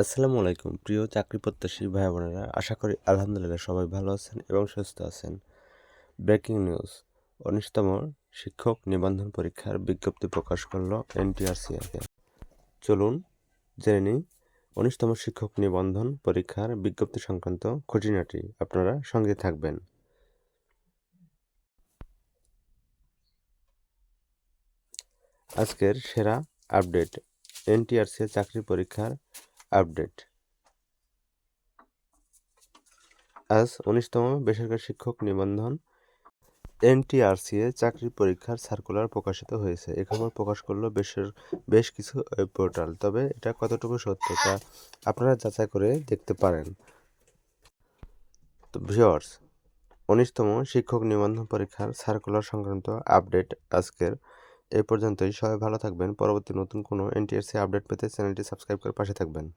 আসসালামু আলাইকুম। প্রিয় চাকরি প্রত্যাশী ভাই বোনেরা আশা করি আলহামদুলিল্লাহ সবাই ভালো আছেন এবং সুস্থ আছেন। Breaking news. উনিশতম শিক্ষক নিবন্ধন পরীক্ষার বিজ্ঞপ্তি প্রকাশ করল এনটিআরসিএকে চলুন জেনে নিই, উনিশতম শিক্ষক নিবন্ধন পরীক্ষার বিজ্ঞপ্তি সংক্রান্ত খুঁটিনাটি। আপনারা সঙ্গে থাকবেন। আজকের সেরা আপডেট এনটিআরসি চাকরি পরীক্ষার আপডেট। আজ উনিশতম বেসরকারি শিক্ষক নিবন্ধন এনটিআরসিএ চাকরি পরীক্ষার সার্কুলার প্রকাশিত হয়েছে। এ খবর প্রকাশ করল বেশের, বেশ কিছু ওয়েব পোর্টাল তবে এটা কতটুকু সত্য তা আপনারা যাচাই করে দেখতে পারেন। তো ভিওয়ার্স উনিশতম শিক্ষক নিবন্ধন পরীক্ষার সার্কুলার সংক্রান্ত আপডেট আজকের এই পর্যন্তই। সবাই ভালো থাকবেন। পরবর্তী নতুন কোনো এনটিআরসি আপডেট পেতে চ্যানেলটি সাবস্ক্রাইব করে পাশে থাকবেন।